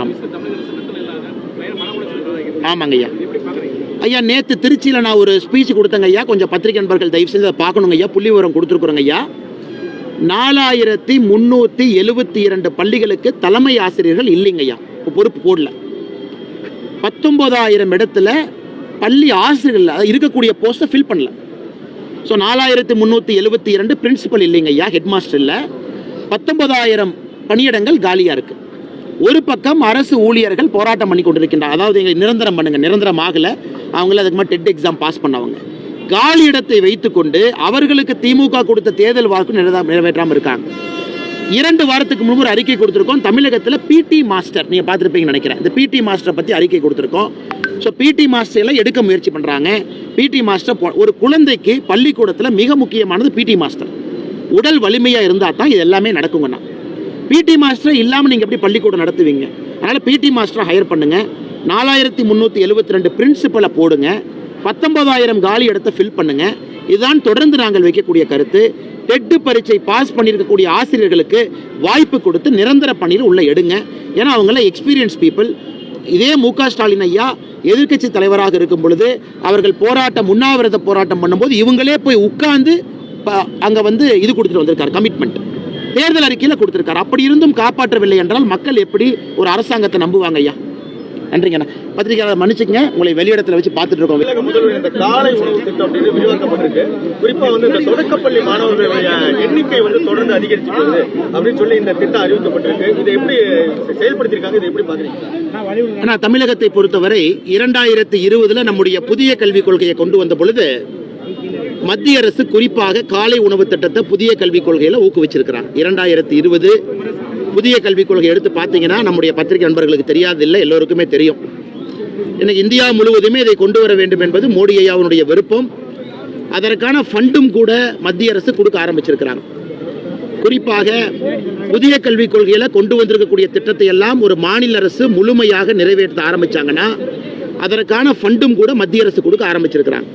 ஆமாம் ஆமாங்க ஐயா. ஐயா நேற்று திருச்சியில் நான் ஒரு ஸ்பீச் கொடுத்தேங்க ஐயா. கொஞ்சம் பத்திரிகை நண்பர்கள் தயவு செஞ்சு அதை பார்க்கணுங்க ஐயா. புள்ளி விவரம் கொடுத்துருக்குறோங்க ஐயா. நாலாயிரத்தி முந்நூற்றி எழுபத்தி இரண்டு பள்ளிகளுக்கு தலைமை ஆசிரியர்கள் இல்லைங்க ஐயா. இப்போ பொறுப்பு போடல. பத்தொம்போதாயிரம் இடத்துல பள்ளி ஆசிரியர்கள் இருக்கக்கூடிய போஸ்ட்டை ஃபில் பண்ணல. ஸோ நாலாயிரத்தி முந்நூற்றி எழுபத்தி இரண்டு பிரின்சிபல் இல்லைங்க ஐயா ஹெட் மாஸ்டர் இல்லை. பத்தொன்பதாயிரம் பணியிடங்கள் காலியாக இருக்குது ஒரு பக்கம் அரசு ஊழியர்கள் போராட்டம் பண்ணி கொண்டிருக்கின்றார் அதாவது எங்களை நிரந்தரம் பண்ணுங்க நிரந்தரம் ஆகலை. அவங்கள அதுக்கு மாதிரி டெட் எக்ஸாம் பாஸ் பண்ணவங்க. காலி இடத்தை வைத்துக்கொண்டு அவர்களுக்கு திமுக கொடுத்த தேர்தல் வாக்கு நிறைவே- நிறைவேற்றாம இருக்காங்க. இரண்டு வாரத்துக்கு முன்பு அறிக்கை கொடுத்துருக்கோம். தமிழகத்தில் பிடி மாஸ்டர் நீங்கள் பார்த்துருப்பீங்கன்னு நினைக்கிறேன். இந்த பிடி மாஸ்டரை பற்றி அறிக்கை கொடுத்துருக்கோம். ஸோ பிடி மாஸ்டர்லாம் எடுக்க முயற்சி பண்ணுறாங்க பிடி மாஸ்டர் போ- ஒரு குழந்தைக்கு பள்ளிக்கூடத்தில் மிக முக்கியமானது பிடி மாஸ்டர் உடல் வலிமையாக இருந்தால் தான் இது எல்லாமே நடக்குங்கண்ணா. பிடி மாஸ்டர் இல்லாமல் நீங்கள் எப்படி பள்ளிக்கூடம் நடத்துவீங்க? அதனால் பிடி மாஸ்டரை ஹையர் பண்ணுங்கள் நாலாயிரத்தி முந்நூற்றி எழுபத்தி ரெண்டு பிரின்சிபலை போடுங்க. பத்தொன்பதாயிரம் காலி இடத்த ஃபில் பண்ணுங்கள் இதுதான் தொடர்ந்து நாங்கள் வைக்கக்கூடிய கருத்து. டெட்டு பரீட்சை பாஸ் பண்ணியிருக்கக்கூடிய ஆசிரியர்களுக்கு வாய்ப்பு கொடுத்து நிரந்தர பணியில் உள்ள எடுங்க. ஏன்னா அவங்கள எக்ஸ்பீரியன்ஸ் பீப்புள் இதே மு க ஸ்டாலின் ஐயா எதிர்க்கட்சி தலைவராக இருக்கும் பொழுது அவர்கள் போராட்டம் உண்ணாவிரத போராட்டம் பண்ணும்போது இவங்களே போய் உட்கார்ந்து ப- வந்து இது கொடுத்துட்டு வந்திருக்காரு கமிட்மெண்ட் தேர்தல் அறிக்கையில் கொடுத்திருக்காரு. அப்படி இருந்தும் காப்பாற்றவில்லை என்றால் மக்கள் எப்படி ஒரு அரசாங்கத்தை நம்புவாங்க ஐயா? நன்றிங்கண்ணா பத்திரிகையாளர் மன்னிச்சுங்க உங்களை வெளியிடத்துல வச்சு பார்த்துட்டு இருக்கோம். தமிழக முதல்வர் இந்த காலை உணவு திட்டம் அப்படின்னு விரிவாக்கப்பட்டிருக்கு. குறிப்பா வந்து இந்த தொடக்கப்பள்ளி மாணவர்களுடைய எண்ணிக்கை வந்து தொடர்ந்து அதிகரிச்சு போகுது அப்படின்னு சொல்லி இந்த திட்டம் அறிவிக்கப்பட்டிருக்கு. இதை எப்படி செயல்படுத்தியிருக்காங்க? இதை எப்படி பாக்குறீங்க ஆனால் தமிழகத்தை பொறுத்தவரை இரண்டாயிரத்தி இருபதுல நம்முடைய புதிய கல்விக் கொள்கையை கொண்டு வந்த பொழுது மத்திய அரசு குறிப்பாக காலை உணவு திட்டத்தை புதிய கல்விக் கொள்கையில் ஊக்குவிச்சிருக்கிறாங்க. இரண்டாயிரத்தி இருபது புதிய கல்விக் கொள்கை எடுத்து பார்த்தீங்கன்னா நம்முடைய பத்திரிகை நண்பர்களுக்கு தெரியாதில்லை எல்லோருக்குமே தெரியும். இன்னைக்கு இந்தியா முழுவதுமே இதை கொண்டு வர வேண்டும் என்பது மோடி ஐயாவுடைய விருப்பம். அதற்கான ஃபண்டும் கூட மத்திய அரசு கொடுக்க ஆரம்பிச்சிருக்கிறாங்க. குறிப்பாக புதிய கல்விக் கொள்கையில் கொண்டு வந்திருக்கக்கூடிய திட்டத்தை எல்லாம் ஒரு மாநில அரசு முழுமையாக நிறைவேற்ற ஆரம்பித்தாங்கன்னா அதற்கான ஃபண்டும் கூட மத்திய அரசு கொடுக்க ஆரம்பிச்சிருக்கிறாங்க.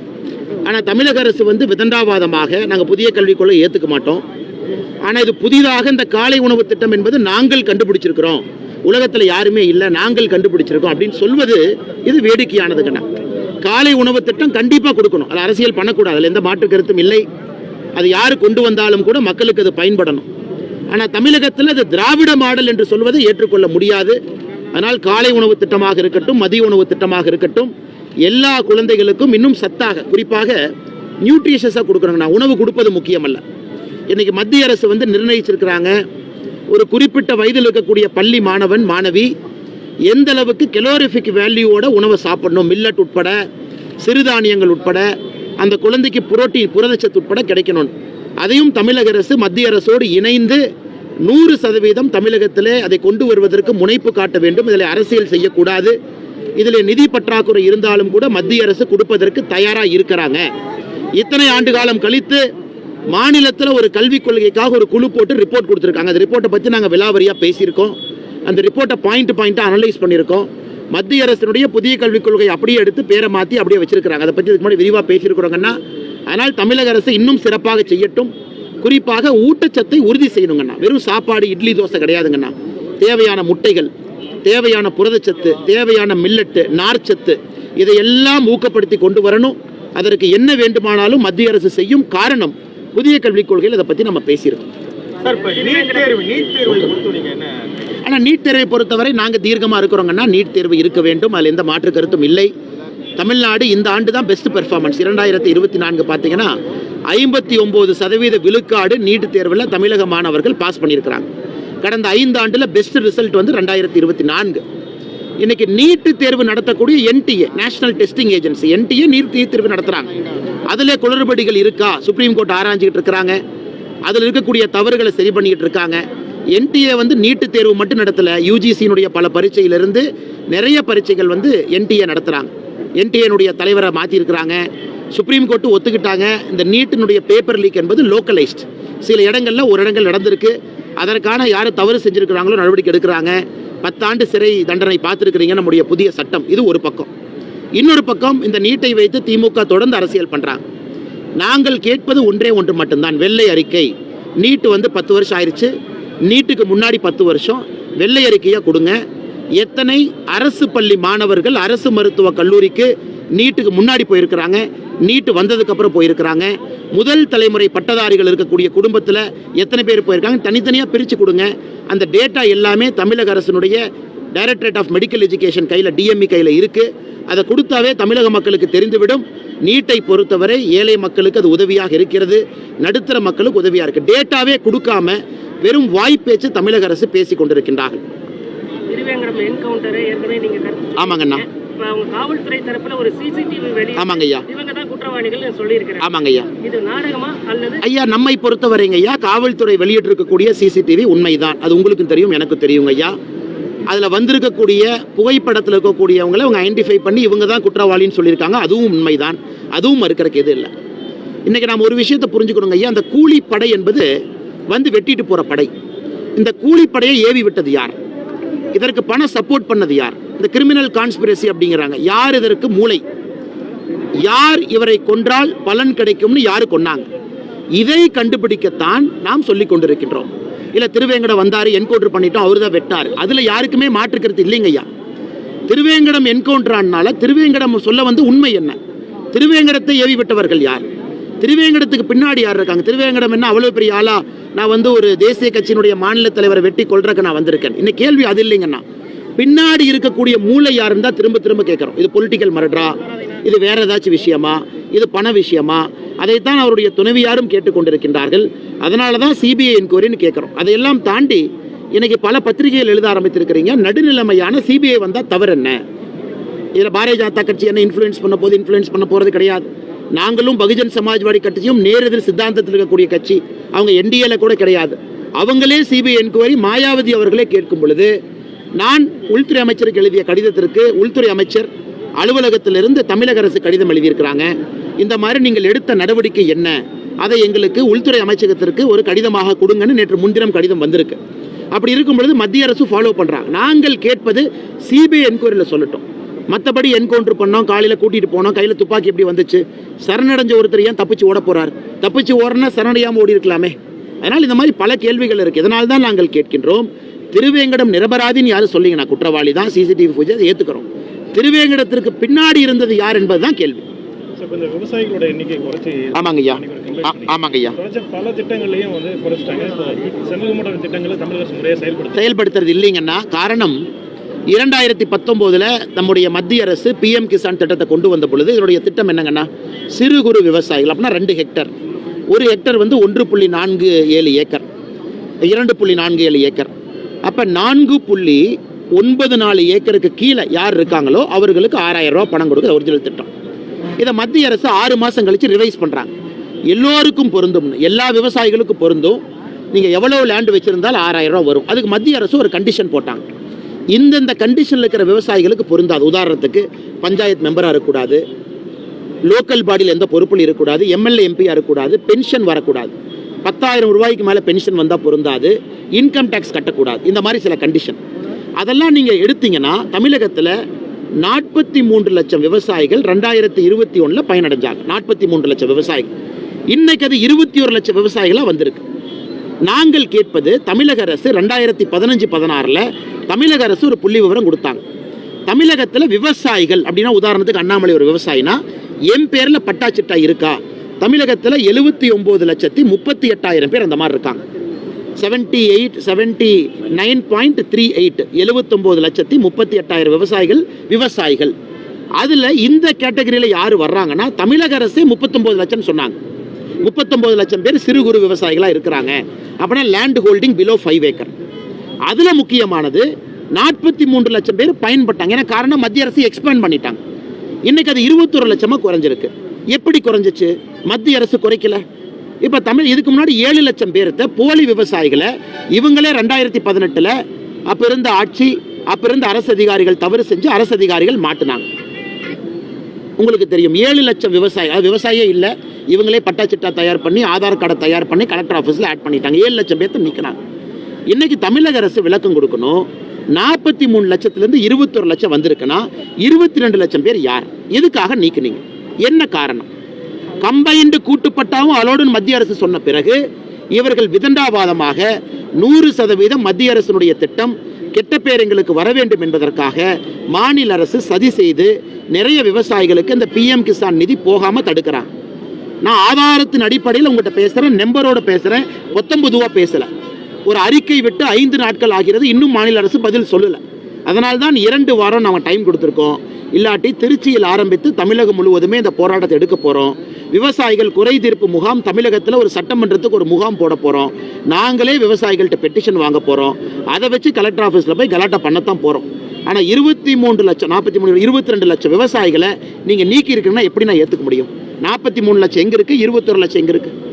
ஆனால் தமிழக அரசு வந்து விதண்டாவாதமாக நாங்கள் புதிய கல்விக் கொள்கை ஏற்றுக்க மாட்டோம். ஆனால் இது புதிதாக இந்த காலை உணவு திட்டம் என்பது நாங்கள் கண்டுபிடிச்சிருக்கிறோம். உலகத்தில் யாருமே இல்லை நாங்கள் கண்டுபிடிச்சிருக்கோம் அப்படின்னு சொல்வது இது வேடிக்கையானதுங்கண்ணா காலை உணவு திட்டம் கண்டிப்பாக கொடுக்கணும். அது அரசியல் பண்ணக்கூடாது. அதில் எந்த மாற்று கருத்தும் இல்லை. அது யார் கொண்டு வந்தாலும் கூட மக்களுக்கு அது பயன்படணும். ஆனால் தமிழகத்தில் அது திராவிட மாடல் என்று சொல்வதை ஏற்றுக்கொள்ள முடியாது. அதனால் காலை உணவு திட்டமாக இருக்கட்டும் மதிய உணவு திட்டமாக இருக்கட்டும் எல்லா குழந்தைகளுக்கும் இன்னும் சத்தாக குறிப்பாக நியூட்ரிஷஸாக கொடுக்குறாங்கண்ணா உணவு கொடுப்பது முக்கியமல்ல. இன்றைக்கி மத்திய அரசு வந்து நிர்ணயிச்சிருக்கிறாங்க. ஒரு குறிப்பிட்ட வயதில் இருக்கக்கூடிய பள்ளி மாணவன் மாணவி எந்த அளவுக்கு கெலோரிஃபிக் வேல்யூவோட உணவை சாப்பிடணும்? மில்லட் உட்பட சிறுதானியங்கள் உட்பட அந்த குழந்தைக்கு புரோட்டீன் புரதச்சத்து உட்பட கிடைக்கணும். அதையும் தமிழக அரசு மத்திய அரசோடு இணைந்து நூறு சதவீதம் தமிழகத்திலே அதை கொண்டு வருவதற்கு முனைப்பு காட்ட வேண்டும். இதில் அரசியல் செய்யக்கூடாது. இதில் நிதி பற்றாக்குறை இருந்தாலும் கூட மத்திய அரசு கொடுப்பதற்கு தயாராக இருக்கிறாங்க. இத்தனை ஆண்டு காலம் கழித்து மாநிலத்தில் ஒரு கல்விக் கொள்கைக்காக ஒரு குழு போட்டு ரிப்போர்ட் கொடுத்துருக்காங்க. அந்த ரிப்போர்ட்டை பற்றி நாங்கள் விலாவரியாக பேசியிருக்கோம். அந்த ரிப்போர்ட்டை பாயிண்ட் பாயிண்ட்டாக அனலைஸ் பண்ணியிருக்கோம். மத்திய அரசினுடைய புதிய கல்விக் கொள்கை அப்படியே எடுத்து பேரை மாற்றி அப்படியே வச்சிருக்கிறாங்க. அதை பற்றி இதுக்கு முன்னாடி விரிவாக பேசியிருக்கிறோங்கன்னா அதனால் தமிழக அரசு இன்னும் சிறப்பாக செய்யட்டும். குறிப்பாக ஊட்டச்சத்தை உறுதி செய்யணுங்கண்ணா. வெறும் சாப்பாடு இட்லி தோசை கிடையாதுங்கண்ணா. தேவையான முட்டைகள் தேவையான புரதச்சத்து தேவையான மில்லட்டு நார்ச்சத்து இதையெல்லாம் ஊக்கப்படுத்தி கொண்டு வரணும். அதற்கு என்ன வேண்டுமானாலும் மத்திய அரசு செய்யும் காரணம் புதிய கல்விக் கொள்கையில் இதை பற்றி நம்ம பேசியிருக்கோம். ஆனால் நீட் தேர்வை பொறுத்தவரை நாங்கள் தீர்க்கமாக இருக்கிறோங்கன்னா நீட் தேர்வு இருக்க வேண்டும். அதில் எந்த மாற்று கருத்தும் இல்லை. தமிழ்நாடு இந்த ஆண்டு தான் பெஸ்ட் பெர்ஃபார்மன்ஸ் இரண்டாயிரத்தி இருபத்தி நான்கு பார்த்தீங்கன்னா ஐம்பத்தி ஒம்பது சதவீத விழுக்காடு நீட் தேர்வில் தமிழக மாணவர்கள் பாஸ் பண்ணியிருக்கிறாங்க. கடந்த ஐந்தாண்டில் பெஸ்ட் ரிசல்ட் வந்து ரெண்டாயிரத்தி இருபத்தி நான்கு. இன்னைக்கு நீட்டு தேர்வு நடத்தக்கூடிய NTA National Testing Agency NTA NEET தேர்வு நடத்துகிறாங்க அதில் குளறுபடிகள் இருக்கா? சுப்ரீம் கோர்ட் ஆராய்ஞ்சிக்கிட்டு இருக்கிறாங்க. அதில் இருக்கக்கூடிய தவறுகளை சரி பண்ணிக்கிட்டு இருக்காங்க. என்டிஏ வந்து நீட்டு தேர்வு மட்டும் நடத்தலை. யூஜிசியினுடைய பல பரீட்சையிலிருந்து நிறைய பரீட்சைகள் வந்து என்டிஏ நடத்துகிறாங்க என்டிஏனுடைய தலைவரை மாற்றிருக்கிறாங்க சுப்ரீம் கோர்ட்டு ஒத்துக்கிட்டாங்க. இந்த நீட்டினுடைய பேப்பர் லீக் என்பது லோக்கலைஸ்ட் சில இடங்களில் ஒரு இடங்கள் நடந்திருக்கு. அதற்கான யார் தவறு செஞ்சுருக்கிறாங்களோ நடவடிக்கை எடுக்கிறாங்க. பத்தாண்டு சிறை தண்டனை பார்த்துருக்கிறீங்க நம்முடைய புதிய சட்டம். இது ஒரு பக்கம். இன்னொரு பக்கம் இந்த நீட்டை வைத்து திமுக தொடர்ந்து அரசியல் பண்ணுறாங்க நாங்கள் கேட்பது ஒன்றே ஒன்று மட்டும்தான். வெள்ளை அறிக்கை. நீட்டு வந்து பத்து வருஷம் ஆயிடுச்சு நீட்டுக்கு முன்னாடி பத்து வருஷம். வெள்ளை அறிக்கையாக கொடுங்க. எத்தனை அரசு பள்ளி மாணவர்கள் அரசு மருத்துவ கல்லூரிக்கு நீட்டுக்கு முன்னாடி போயிருக்கிறாங்க. நீட்டு வந்ததுக்கு அப்புறம் போயிருக்கிறாங்க. முதல் தலைமுறை பட்டதாரிகள் இருக்கக்கூடிய குடும்பத்தில் எத்தனை பேர் போயிருக்காங்க? தனித்தனியாக பிரித்து கொடுங்க. அந்த டேட்டா எல்லாமே தமிழக அரசினுடைய டைரக்டரேட் ஆஃப் மெடிக்கல் எஜுகேஷன் கையில் டிஎம்இ கையில் இருக்குது அதை கொடுத்தாவே தமிழக மக்களுக்கு தெரிந்துவிடும். நீட்டை பொறுத்தவரை ஏழை மக்களுக்கு அது உதவியாக இருக்கிறது. நடுத்தர மக்களுக்கு உதவியாக இருக்குது டேட்டாவே கொடுக்காம வெறும் வாய்ப்பேச்சு தமிழக அரசு பேசி கொண்டிருக்கின்றார்கள். ஆமாங்கண்ணா. அவங்க காவல்துறை தரப்புல ஒரு சிசிடிவி வெளி ஆமாங்க ஐயா. இவங்க தான் குற்றவாளிகள் சொல்லியிருக்கிறேன் ஆமாங்க ஐயா. இது நாடகமா அல்லது ஐயா நம்மை பொறுத்தவரைங்க ஐயா காவல்துறை வெளியிட்டிருக்கக்கூடிய சிசிடிவி உண்மைதான். அது உங்களுக்கும் தெரியும் எனக்கும் தெரியுங்க ஐயா. அதில் வந்திருக்கக்கூடிய புகைப்படத்தில் இருக்கக்கூடியவங்களை அவங்க ஐடென்டிஃபை பண்ணி இவங்க தான் குற்றவாளின்னு சொல்லியிருக்காங்க. அதுவும் உண்மைதான். அதுவும் மறுக்கிறக்கு எதுவும் இல்லை. இன்றைக்கி நாம் ஒரு விஷயத்தை புரிஞ்சுக்கணுங்க ஐயா. அந்த கூலிப்படை என்பது வந்து வெட்டிட்டு போகிற படை. இந்த கூலிப்படையை ஏவி விட்டது யார்? இதற்கு பணம் சப்போர்ட் பண்ணது யார்? இந்த கிரிமினல் கான்ஸ்பிரசி அப்படிங்கிறாங்க. யார் இதற்கு மூளை? யார் இவரை கொன்றால் பலன் கிடைக்கும்னு யாரு கொன்னாங்க? இதை கண்டுபிடிக்கத்தான் நாம் சொல்லிக் கொண்டிருக்கின்றோம். இல்ல திருவேங்கடம் வந்தாரு என்கவுண்டர் பண்ணிட்டோம் அவர் தான் வெட்டார். அதுல யாருக்குமே மாற்றுக்கிறது இல்லைங்கய்யா திருவேங்கடம் என்கவுண்டர் ஆனால திருவேங்கடம் சொல்ல வந்து உண்மை என்ன? திருவேங்கடத்தை ஏவி விட்டவர்கள் யார்? திருவேங்கடத்துக்கு பின்னாடி யார் இருக்காங்க? திருவேங்கடம் என்ன அவ்வளோ பெரிய ஆளா? நான் வந்து ஒரு தேசிய கட்சியினுடைய மாநில தலைவரை வெட்டி கொள்றதுக்கு நான் வந்திருக்கேன். இன்னைக்கு கேள்வி அது இல்லைங்கண்ணா பின்னாடி இருக்கக்கூடிய மூளை யாருன்னு தான் திரும்ப திரும்ப கேட்குறோம். இது பொலிட்டிக்கல் மரட்ரா இது வேற ஏதாச்சும் விஷயமா? இது பண விஷயமா? அதைத்தான் அவருடைய துணைவியாரும் கேட்டுக்கொண்டிருக்கின்றார்கள். அதனால தான் சிபிஐ என்கொயரின்னு கேட்குறோம். அதையெல்லாம் தாண்டி இன்னைக்கு பல பத்திரிகைகள் எழுத ஆரம்பித்திருக்கிறீங்க. நடுநிலைமையான சிபிஐ வந்தால் தவறு என்ன? இதில் பாரதிய ஜனதா கட்சி என்ன இன்ஃப்ளூயன்ஸ் பண்ண போது இன்ஃப்ளூயன்ஸ் பண்ண போகிறது கிடையாது. நாங்களும் பகுஜன் சமாஜ்வாடி கட்சியும் நேரெதிர் சித்தாந்தத்தில் இருக்கக்கூடிய கட்சி. அவங்க என்டிஏல கூட கிடையாது. அவங்களே சிபிஐ என்கொயரி மாயாவதி அவர்களே கேட்கும் பொழுது நான் உள்துறை அமைச்சருக்கு எழுதிய கடிதத்திற்கு உள்துறை அமைச்சர் அலுவலகத்திலிருந்து தமிழக அரசு கடிதம் எழுதியிருக்கிறாங்க. இந்த மாதிரி நீங்கள் எடுத்த நடவடிக்கை என்ன? அதை எங்களுக்கு உள்துறை அமைச்சகத்திற்கு ஒரு கடிதமாக கொடுங்கன்னு நேற்று முன்தினம் கடிதம் வந்திருக்கு. அப்படி இருக்கும் பொழுது மத்திய அரசு ஃபாலோ பண்ணுறாங்க நாங்கள் கேட்பது சிபிஐ என்கொயரியில் சொல்லட்டும். மற்றபடி என்கவுண்டர் பண்ணோம் காலையில் கூட்டிட்டு போனோம் கையில் துப்பாக்கி எப்படி வந்துச்சு? சரணடைஞ்ச ஒருத்தர் ஏன் தப்பிச்சு ஓட போறார்? தப்பிச்சு ஓடுனா சரணடையாம ஓடி இருக்கலாமே. அதனால் இந்த மாதிரி பல கேள்விகள் இருக்கு. இதனால தான் நாங்கள் கேட்கின்றோம். திருவேங்கடம் நிரபராதின்னு யாரும் சொல்லிங்க நான் குற்றவாளி தான் சிசிடிவி பூஜை அதை ஏற்றுக்கிறோம் திருவேங்கடத்திற்கு பின்னாடி இருந்தது யார் என்பது தான் கேள்வி. சார், இப்ப இந்த விவசாயிகளோட எண்ணிக்கை குறைச்சி ஆமாங்க ஐயா. அன்னைக்கு ஒரு complaint ஆ- பண்ணீங்க. ஆமாங்க ஐயா. குறைச்ச பல திட்டங்களையும் வந்து குறைச்சிட்டாங்க. இப்போ சமூகமற்ற திட்டங்களை தமிழக அரசு முறையாக செயல்படுத்த செயல்படுத்துறது இல்லைங்கன்னா காரணம் இரண்டாயிரத்தி பத்தொம்போதில் நம்முடைய மத்திய அரசு பிஎம் கிசான் திட்டத்தை கொண்டு வந்த பொழுது இதனுடைய திட்டம் என்னங்கன்னா சிறு குறு விவசாயிகள் அப்படின்னா ரெண்டு ஹெக்டர் ஒரு ஹெக்டர் வந்து ஒன்று புள்ளி நான்கு ஏழு ஏக்கர். இரண்டு புள்ளி நான்கு ஏழு ஏக்கர். அப்போ நான்கு புள்ளி ஒன்பது நாலு ஏக்கருக்கு கீழே யார் இருக்காங்களோ அவர்களுக்கு ஆறாயிரம் ரூபா பணம் கொடுக்குற ஒரிஜினல் திட்டம். இதை மத்திய அரசு ஆறு மாதம் கழித்து ரிவைஸ் பண்ணுறாங்க எல்லோருக்கும் பொருந்தும். எல்லா விவசாயிகளுக்கும் பொருந்தும். நீங்கள் எவ்வளோ லேண்ட் வச்சுருந்தாலும் ஆறாயிரம் ரூபா வரும். அதுக்கு மத்திய அரசு ஒரு கண்டிஷன் போட்டாங்க. இந்தந்த கண்டிஷனில் இருக்கிற விவசாயிகளுக்கு பொருந்தாது. உதாரணத்துக்கு பஞ்சாயத்து மெம்பராக இருக்கக்கூடாது லோக்கல் பாடியில் எந்த பொறுப்பில் இருக்கக்கூடாது எம்எல்ஏ எம்பியாக இருக்கக்கூடாது பென்ஷன் வரக்கூடாது. பத்தாயிரம் ரூபாய்க்கு மேலே பென்ஷன் வந்தால் பொருந்தாது இன்கம் டேக்ஸ் கட்டக்கூடாது. இந்த மாதிரி சில கண்டிஷன் அதெல்லாம் நீங்கள் எடுத்தீங்கன்னா தமிழகத்தில் நாற்பத்தி மூன்று லட்சம் விவசாயிகள் ரெண்டாயிரத்தி இருபத்தி ஒன்றில் பயனடைஞ்சாங்க. நாற்பத்தி மூன்று லட்சம் விவசாயிகள். இன்னைக்கு அது இருபத்தி ஒரு லட்சம் விவசாயிகளாக வந்திருக்கு. நாங்கள் கேட்பது தமிழக அரசு ரெண்டாயிரத்தி பதினஞ்சு பதினாறில் தமிழக அரசு ஒரு புள்ளி விவரம் கொடுத்தாங்க. தமிழகத்தில் விவசாயிகள் அப்படின்னா உதாரணத்துக்கு அண்ணாமலை ஒரு விவசாயினா என் பேரில் பட்டாச்சிட்டா இருக்கா? தமிழகத்தில் எழுபத்தி ஒம்பது லட்சத்தி முப்பத்தி எட்டாயிரம் பேர் அந்த மாதிரி இருக்காங்க. Seventy eight seventy nine point three eight எழுபத்தொம்போது லட்சத்தி முப்பத்தி எட்டாயிரம் விவசாயிகள் விவசாயிகள். அதில் இந்த கேட்டகரியில் யார் வர்றாங்கன்னா தமிழக அரசே முப்பத்தொம்போது லட்சம்னு சொன்னாங்க. முப்பத்தொம்போது லட்சம் பேர் சிறு குறு விவசாயிகளாக இருக்கிறாங்க. அப்படின்னா land holding below five acre அதில் முக்கியமானது நாற்பத்தி மூன்று லட்சம் பேர் பயன்பட்டாங்க. ஏன்னா காரணம் மத்திய அரசு எக்ஸ்பேண்ட் பண்ணிட்டாங்க. இன்னைக்கு அது இருபத்தொரு லட்சமாக குறைஞ்சிருக்கு. எப்படி குறைஞ்சிச்சு? மத்திய அரசு குறைக்கல. இப்போ தமிழ் இதுக்கு முன்னாடி ஏழு லட்சம் பேர்த்த போலி விவசாயிகளை இவங்களே ரெண்டாயிரத்தி பதினெட்டில் அப்போ இருந்த ஆட்சி அப்போ இருந்த அரசு அதிகாரிகள் தவறு செஞ்சு அரசு அதிகாரிகள் மாட்டினாங்க. உங்களுக்கு தெரியும். ஏழு லட்சம் விவசாயி அது விவசாயியே இல்லை இவங்களே பட்டாச்சிட்டா தயார் பண்ணி ஆதார் கார்டை தயார் பண்ணி கலெக்டர் ஆஃபீஸில் ஆட் பண்ணிட்டாங்க. ஏழு லட்சம் பேர்த்து நிற்கிறாங்க இன்னைக்கு தமிழக அரசு விளக்கம் கொடுக்கணும். நாற்பத்தி மூணு லட்சத்துலேருந்து இருபத்தொரு லட்சம் வந்திருக்குன்னா இருபத்தி ரெண்டு லட்சம் பேர் யார்? எதுக்காக நீக்குனீங்க? என்ன காரணம்? கம்பைண்டு கூட்டுப்பட்டாவும் அலோடுன்னு மத்திய அரசு சொன்ன பிறகு இவர்கள் விதண்டாவாதமாக நூறு சதவீதம் மத்திய அரசினுடைய திட்டம் கெட்ட பேர் எங்களுக்கு வர வேண்டும் என்பதற்காக மாநில அரசு சதி செய்து நிறைய விவசாயிகளுக்கு இந்த பிஎம் கிசான் நிதி போகாமல் தடுக்கிறான். நான் ஆதாரத்தின் அடிப்படையில் உங்கள்கிட்ட பேசுகிறேன் நெம்பரோடு பேசுகிறேன் பொத்தம்பதுவா பேசலை. ஒரு அறிக்கை விட்டு ஐந்து நாட்கள் ஆகிறது இன்னும் மாநில அரசு பதில் சொல்லலை. அதனால்தான் இரண்டு வாரம் நாங்கள் டைம் கொடுத்துருக்கோம். இல்லாட்டி திருச்சியில் ஆரம்பித்து தமிழகம் முழுவதுமே இந்த போராட்டத்தை எடுக்க போகிறோம் விவசாயிகள் குறை தீர்ப்பு முகாம் தமிழகத்தில் ஒரு சட்டமன்றத்துக்கு ஒரு முகாம் போட போகிறோம் நாங்களே விவசாயிகள்கிட்ட பெட்டிஷன் வாங்க போகிறோம் அதை வச்சு கலெக்டர் ஆஃபீஸில் போய் கலாட்டா பண்ணத்தான் போகிறோம் ஆனால் இருபத்தி மூன்று லட்சம் நாற்பத்தி மூணு இருபத்தி ரெண்டு லட்சம் விவசாயிகளை நீங்கள் நீக்கி இருக்குன்னா எப்படி நான் ஏற்றுக்க முடியும்? நாற்பத்தி மூணு லட்சம் எங்கே இருக்குது இருபத்தொரு லட்சம் எங்கே இருக்குது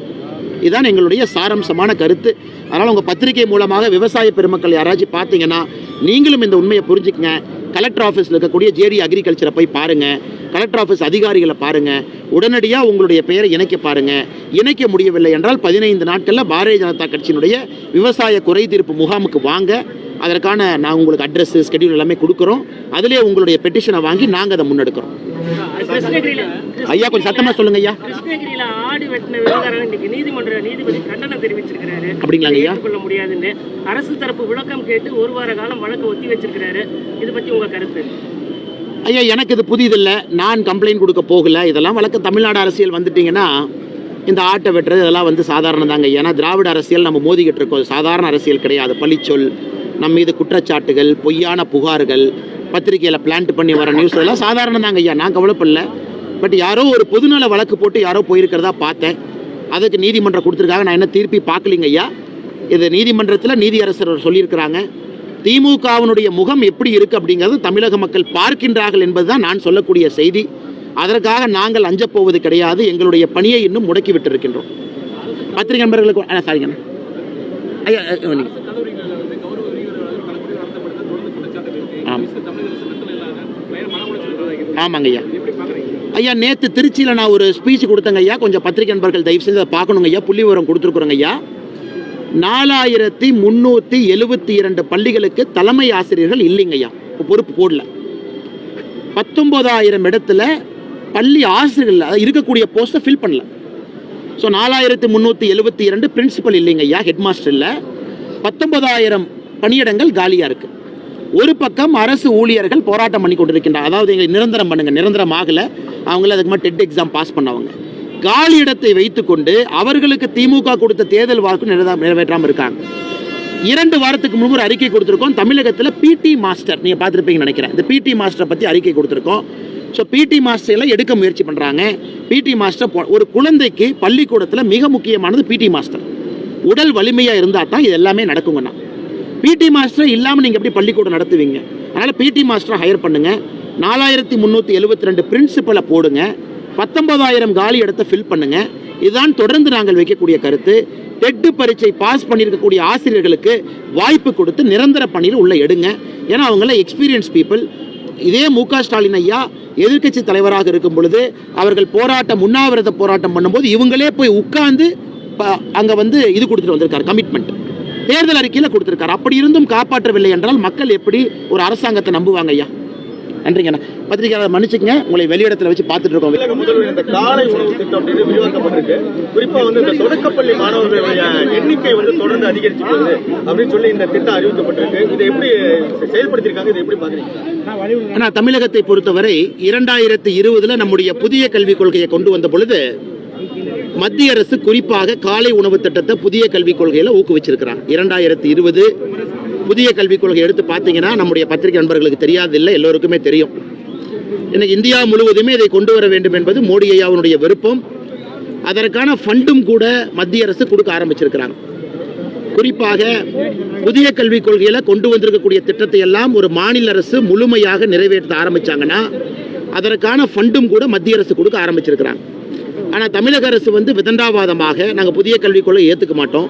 இதுதான் எங்களுடைய சாரம்சமான கருத்து. அதனால் உங்கள் பத்திரிகை மூலமாக விவசாய பெருமக்கள் யாராச்சும் பார்த்தீங்கன்னா நீங்களும் இந்த உண்மையை புரிஞ்சுக்கங்க. கலெக்டர் ஆஃபீஸில் இருக்கக்கூடிய ஜேடி அக்ரிகல்ச்சரை போய் பாருங்கள் கலெக்டர் ஆஃபீஸ் அதிகாரிகளை பாருங்கள் உடனடியாக உங்களுடைய பெயரை இணைக்க பாருங்கள் இணைக்க முடியவில்லை என்றால் பதினைந்து நாட்களில் பாரதிய ஜனதா கட்சியினுடைய விவசாய குறை தீர்ப்பு முகாமுக்கு வாங்க. அதற்கான நான் உங்களுக்கு அட்ரஸ் ஸ்கெடியூல் எல்லாமே கொடுக்குறோம். அதிலே உங்களுடைய பெட்டிஷனை வாங்கி நாங்கள் அதை முன்னெடுக்கிறோம். ஐயா கொஞ்சம் சத்தமாக சொல்லுங்க ஐயா. கிருஷ்ணகிரியில ஆடு வெட்டின விவகாரம் இன்னைக்கு நீதிமன்ற நீதிபதி கண்டனம் தெரிவிச்சிருக்கிறாரு. அப்படிங்களாங்க ஐயா? ஏற்றுக்கொள்ள முடியாதுன்னு அரசு தரப்பு விளக்கம் கேட்டு ஒரு வார காலம் வழக்கு ஒத்தி வச்சிருக்கிறாரு. இது பத்தி உங்க கருத்து? ஐயா எனக்கு இது புதிதில்லை. நான் கம்ப்ளைண்ட் கொடுக்க போகல. இதெல்லாம் வழக்க தமிழ்நாடு அரசியல் வந்துட்டீங்கன்னா இந்த ஆட்டை வெட்டுறது இதெல்லாம் வந்து சாதாரணம் தாங்க ஏன்னா திராவிட அரசியல் நம்ம மோதிக்கிட்டு இருக்கோம். சாதாரண அரசியல் கிடையாது. பழிச்சொல் நம்ம மீது குற்றச்சாட்டுகள் பொய்யான புகார்கள் பத்திரிகையில் பிளான்ட் பண்ணி வர நியூஸ் இதெல்லாம் சாதாரண தாங்க ஐயா. நான் கவலைப்படல. பட் யாரோ ஒரு பொதுநல வழக்கு போட்டு யாரோ போயிருக்கிறதா பார்த்தேன். அதுக்கு நீதிமன்றம் கொடுத்துருக்காங்க. நான் என்ன தீர்ப்பி பார்க்கலிங்க ஐயா? இது நீதிமன்றத்தில் நீதியரசர் சொல்லியிருக்கிறாங்க. திமுகவினுடைய முகம் எப்படி இருக்கு அப்படிங்கிறது தமிழக மக்கள் பார்க்கின்றார்கள் என்பதுதான் நான் சொல்லக்கூடிய செய்தி. அதற்காக நாங்கள் அஞ்சப் போவது கிடையாது. எங்களுடைய பணியை இன்னும் முடக்கி விட்டிருக்கின்றோம். பத்திரிகை நண்பர்களுக்கு ஐயா சாரிங்க ஐயா ஆமாங்க ஐயா ஐயா நேற்று திருச்சியில் நான் ஒரு ஸ்பீச் கொடுத்தேங்க ஐயா கொஞ்சம் பத்திரிகை நண்பர்கள் தயவு செஞ்சு அதை பார்க்கணுங்க ஐயா புள்ளி விவரம் கொடுத்துருக்குறோங்க ஐயா நாலாயிரத்தி முந்நூற்றி எழுபத்தி இரண்டு பள்ளிகளுக்கு தலைமை ஆசிரியர்கள் இல்லைங்க ஐயா இப்போ பொறுப்பு போடல. பத்தொம்போதாயிரம் இடத்துல பள்ளி ஆசிரியர்கள் அதாவது இருக்கக்கூடிய போஸ்ட்டை ஃபில் பண்ணல. ஸோ நாலாயிரத்தி முந்நூற்றி எழுபத்தி இரண்டு பிரின்சிபல் இல்லைங்க ஐயா ஹெட் மாஸ்டர் இல்லை பத்தொன்பதாயிரம் பணியிடங்கள் காலியாக இருக்குது ஒரு பக்கம் அரசு ஊழியர்கள் போராட்டம் பண்ணி கொண்டிருக்கின்றார் அதாவது எங்களை நிரந்தரம் பண்ணுங்க நிரந்தரம் ஆகலை. அவங்கள அதுக்கு மாதிரி டெட் எக்ஸாம் பாஸ் பண்ணவங்க. காலி இடத்தை வைத்துக்கொண்டு அவர்களுக்கு திமுக கொடுத்த தேர்தல் வாக்கு நிறைவே- நிறைவேற்றாமல் இருக்காங்க. இரண்டு வாரத்துக்கு முன்பு ஒரு அறிக்கை கொடுத்துருக்கோம். தமிழகத்தில் பிடி மாஸ்டர் நீங்கள் பார்த்துருப்பீங்கன்னு நினைக்கிறேன். இந்த பிடி மாஸ்டரை பற்றி அறிக்கை கொடுத்துருக்கோம். ஸோ பிடி மாஸ்டர்லாம் எடுக்க முயற்சி பண்ணுறாங்க பிடி மாஸ்டர் போ- ஒரு குழந்தைக்கு பள்ளிக்கூடத்தில் மிக முக்கியமானது பிடி மாஸ்டர் உடல் வலிமையாக இருந்தால் தான் இது எல்லாமே நடக்குங்கண்ணா. பிடி மாஸ்டர் இல்லாமல் நீங்கள் எப்படி பள்ளிக்கூடம் நடத்துவீங்க? அதனால் பிடி மாஸ்டரை ஹையர் பண்ணுங்கள் நாலாயிரத்தி முந்நூற்றி எழுபத்தி ரெண்டு பிரின்சிபலை போடுங்க. பத்தொன்பதாயிரம் காலி இடத்த ஃபில் பண்ணுங்கள் இதுதான் தொடர்ந்து நாங்கள் வைக்கக்கூடிய கருத்து. டெட்டு பரீட்சை பாஸ் பண்ணியிருக்கக்கூடிய ஆசிரியர்களுக்கு வாய்ப்பு கொடுத்து நிரந்தர பணியில் உள்ள எடுங்க. ஏன்னா அவங்கள எக்ஸ்பீரியன்ஸ் பீப்புள் இதே மு க ஸ்டாலின் ஐயா எதிர்க்கட்சி தலைவராக இருக்கும் பொழுது அவர்கள் போராட்டம் உண்ணாவிரத போராட்டம் பண்ணும்போது இவங்களே போய் உட்கார்ந்து ப- வந்து இது கொடுத்துட்டு வந்திருக்காரு கமிட்மெண்ட் தேர்தல் அறிக்கையில் கொடுத்திருக்காரு. அப்படி இருந்தும் காப்பாற்றவில்லை என்றால் மக்கள் எப்படி ஒரு அரசாங்கத்தை நம்புவாங்க ஐயா? நன்றிங்கண்ணா பத்திரிகையாளர் மன்னிச்சுக்கங்க. உங்களை வெளியிடத்துல வச்சு பார்த்துட்டு இருக்கோம். இந்த காலை உணவு திட்டம் அப்படின்னு விரிவாக்கப்பட்டிருக்கு. குறிப்பா வந்து இந்த தொடக்கப்பள்ளி மாணவர்களுடைய எண்ணிக்கை வந்து தொடர்ந்து அதிகரிச்சு போகுது அப்படின்னு சொல்லி இந்த திட்டம் அறிவிக்கப்பட்டிருக்கு. இதை எப்படி செயல்படுத்தியிருக்காங்க? இதை எப்படி பாக்குறீங்க ஆனால் தமிழகத்தை பொறுத்தவரை இரண்டாயிரத்தி இருபதுல நம்முடைய புதிய கல்விக் கொள்கையை கொண்டு வந்த பொழுது மத்திய அரசு குறிப்பாக காலை உணவு திட்டத்தை புதிய கல்விக் கொள்கையில் ஊக்குவிச்சிருக்கிறாங்க. இரண்டாயிரத்தி இருபது புதிய கல்விக் கொள்கை எடுத்து பார்த்தீங்கன்னா நம்முடைய பத்திரிகை நண்பர்களுக்கு தெரியாதில்லை எல்லோருக்குமே தெரியும். இன்னைக்கு இந்தியா முழுவதுமே இதை கொண்டு வர வேண்டும் என்பது மோடி ஐயாவுடைய விருப்பம். அதற்கான ஃபண்டும் கூட மத்திய அரசு கொடுக்க ஆரம்பிச்சிருக்கிறாங்க. குறிப்பாக புதிய கல்விக் கொள்கையில் கொண்டு வந்திருக்கக்கூடிய திட்டத்தை எல்லாம் ஒரு மாநில அரசு முழுமையாக நிறைவேற்ற ஆரம்பித்தாங்கன்னா அதற்கான ஃபண்டும் கூட மத்திய அரசு கொடுக்க ஆரம்பிச்சிருக்கிறாங்க. ஆனால் தமிழக அரசு வந்து விதண்டாவாதமாக நாங்கள் புதிய கல்விக் கொள்கை ஏற்றுக்க மாட்டோம்.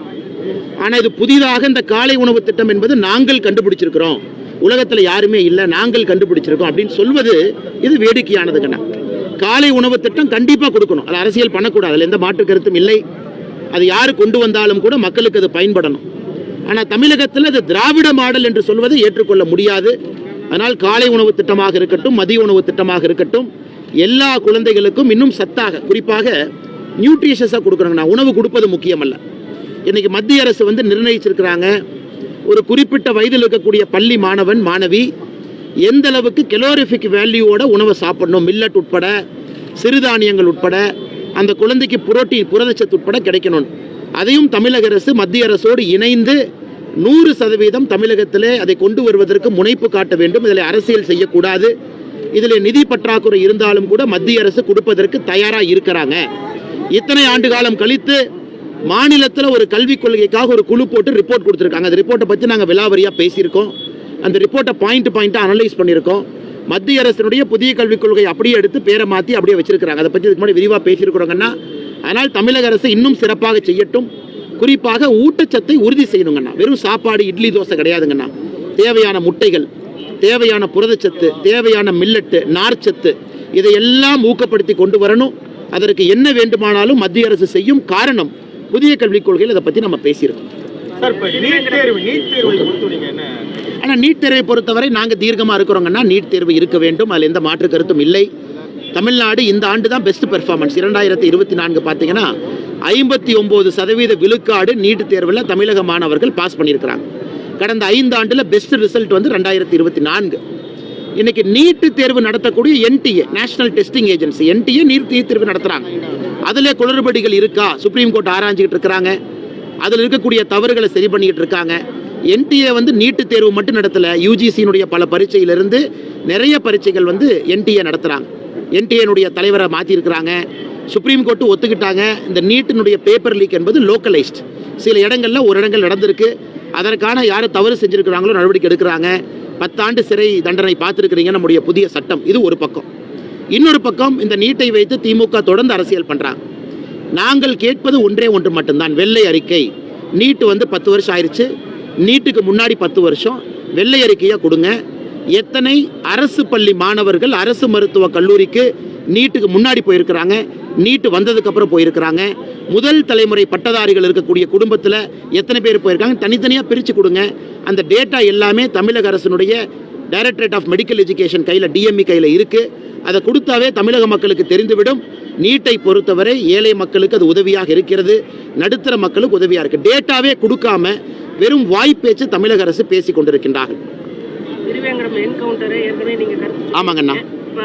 ஆனால் இது புதிதாக இந்த காலை உணவு திட்டம் என்பது நாங்கள் கண்டுபிடிச்சிருக்கிறோம். உலகத்தில் யாருமே இல்லை நாங்கள் கண்டுபிடிச்சிருக்கோம் அப்படின்னு சொல்வது இது வேடிக்கையானதுங்கண்ணா காலை உணவு திட்டம் கண்டிப்பாக கொடுக்கணும். அது அரசியல் பண்ணக்கூடாது. அதில் எந்த மாற்று கருத்தும் இல்லை. அது யார் கொண்டு வந்தாலும் கூட மக்களுக்கு அது பயன்படணும். ஆனால் தமிழகத்தில் அது திராவிட மாடல் என்று சொல்வதை ஏற்றுக்கொள்ள முடியாது. அதனால் காலை உணவு திட்டமாக இருக்கட்டும் மதிய உணவு திட்டமாக இருக்கட்டும் எல்லா குழந்தைகளுக்கும் இன்னும் சத்தாக குறிப்பாக நியூட்ரிஷஸாக கொடுக்குறாங்க உணவு கொடுப்பது முக்கியமல்ல. இன்றைக்கி மத்திய அரசு வந்து நிர்ணயிச்சிருக்கிறாங்க. ஒரு குறிப்பிட்ட வயதில் இருக்கக்கூடிய பள்ளி மாணவன் மாணவி எந்த அளவுக்கு கெலோரிஃபிக் வேல்யூவோட உணவை சாப்பிடணும்? மில்லட் உட்பட சிறுதானியங்கள் உட்பட அந்த குழந்தைக்கு புரோட்டீன் புரதச்சத்து உட்பட கிடைக்கணும். அதையும் தமிழக அரசு மத்திய அரசோடு இணைந்து நூறு சதவீதம் தமிழகத்திலே அதை கொண்டு வருவதற்கு முனைப்பு காட்ட வேண்டும். இதில் அரசியல் செய்யக்கூடாது. இதில் நிதி பற்றாக்குறை இருந்தாலும் கூட மத்திய அரசு கொடுப்பதற்கு தயாராக இருக்கிறாங்க. இத்தனை ஆண்டு காலம் கழித்து மாநிலத்தில் ஒரு கல்விக் கொள்கைக்காக ஒரு குழு போட்டு ரிப்போர்ட் கொடுத்துருக்காங்க. அந்த ரிப்போர்ட்டை பற்றி நாங்கள் விலாவரியாக பேசியிருக்கோம். அந்த ரிப்போர்ட்டை பாயிண்ட் பாயிண்ட்டாக அனலைஸ் பண்ணியிருக்கோம். மத்திய அரசினுடைய புதிய கல்விக் கொள்கை அப்படியே எடுத்து பேரை மாற்றி அப்படியே வச்சிருக்கிறாங்க. அதை பற்றி இதுக்கு முன்னாடி விரிவாக பேசியிருக்கிறோங்கன்னா அதனால் தமிழக அரசு இன்னும் சிறப்பாக செய்யட்டும். குறிப்பாக ஊட்டச்சத்தை உறுதி செய்யணுங்கண்ணா. வெறும் சாப்பாடு இட்லி தோசை கிடையாதுங்கண்ணா. தேவையான முட்டைகள் தேவையான புரதச்சத்து தேவையான மில்லட்டு நார்ச்சத்து இதையெல்லாம் ஊக்கப்படுத்தி கொண்டு வரணும். அதற்கு என்ன வேண்டுமானாலும் மத்திய அரசு செய்யும் காரணம் புதிய கல்விக் கொள்கையில் இதை பற்றி நம்ம பேசியிருக்கோம். ஆனால் நீட் தேர்வை பொறுத்தவரை நாங்கள் தீர்க்கமாக இருக்கிறோங்கன்னா நீட் தேர்வு இருக்க வேண்டும். அதில் எந்த மாற்று கருத்தும் இல்லை. தமிழ்நாடு இந்த ஆண்டு தான் பெஸ்ட் பெர்ஃபார்மன்ஸ் இரண்டாயிரத்தி இருபத்தி நான்கு பார்த்தீங்கன்னா ஐம்பத்தி ஒம்பது சதவீத விழுக்காடு நீட் தேர்வில் தமிழக மாணவர்கள் பாஸ் பண்ணியிருக்கிறாங்க. கடந்த ஐந்தாண்டில் பெஸ்ட் ரிசல்ட் வந்து ரெண்டாயிரத்தி இருபத்தி நான்கு. இன்னைக்கு நீட்டு தேர்வு நடத்தக்கூடிய NTA National Testing Agency NTA NEET NEET தேர்வு நடத்துகிறாங்க அதில் குளறுபடிகள் இருக்கா? சுப்ரீம் கோர்ட் ஆராய்ஞ்சிக்கிட்டு இருக்கிறாங்க. அதில் இருக்கக்கூடிய தவறுகளை சரி பண்ணிக்கிட்டு இருக்காங்க. என்டிஏ வந்து நீட்டு தேர்வு மட்டும் நடத்தலை. யூஜிசியினுடைய பல பரீட்சையிலிருந்து நிறைய பரீட்சைகள் வந்து என்டிஏ நடத்துகிறாங்க என்டிஏனுடைய தலைவரை மாற்றிருக்கிறாங்க சுப்ரீம் கோர்ட்டு ஒத்துக்கிட்டாங்க. இந்த நீட்டினுடைய பேப்பர் லீக் என்பது லோக்கலைஸ்ட் சில இடங்களில் ஒரு இடங்கள் நடந்திருக்கு. அதற்கான யார் தவறு செஞ்சுருக்கிறாங்களோ நடவடிக்கை எடுக்கிறாங்க. பத்தாண்டு சிறை தண்டனை பார்த்துருக்கிறீங்க நம்முடைய புதிய சட்டம். இது ஒரு பக்கம். இன்னொரு பக்கம் இந்த நீட்டை வைத்து திமுக தொடர்ந்து அரசியல் பண்ணுறாங்க நாங்கள் கேட்பது ஒன்றே ஒன்று மட்டும்தான். வெள்ளை அறிக்கை. நீட்டு வந்து பத்து வருஷம் ஆயிடுச்சு நீட்டுக்கு முன்னாடி பத்து வருஷம். வெள்ளை அறிக்கையாக கொடுங்க. எத்தனை அரசு பள்ளி மாணவர்கள் அரசு மருத்துவ கல்லூரிக்கு நீட்டுக்கு முன்னாடி போயிருக்கிறாங்க? நீட்டு வந்ததுக்கப்புறம் போயிருக்கிறாங்க. முதல் தலைமுறை பட்டதாரிகள் இருக்கக்கூடிய குடும்பத்தில் எத்தனை பேர் போயிருக்காங்க? தனித்தனியாக பிரித்து கொடுங்க. அந்த டேட்டா எல்லாமே தமிழக அரசினுடைய டைரக்டரேட் ஆஃப் மெடிக்கல் எஜுகேஷன் கையில் டிஎம்இ கையில் இருக்குது அதை கொடுத்தாவே தமிழக மக்களுக்கு தெரிந்துவிடும். நீட்டை பொறுத்தவரை ஏழை மக்களுக்கு அது உதவியாக இருக்கிறது. நடுத்தர மக்களுக்கு உதவியாக இருக்குது டேட்டாவே கொடுக்காம வெறும் வாய்ப்பேச்சு தமிழக அரசு பேசி கொண்டிருக்கின்றார்கள். திருவேங்கடம் என்கவுண்டரை ஏற்கனவே நீங்க கருத்து ஆமாங்கண்ணா.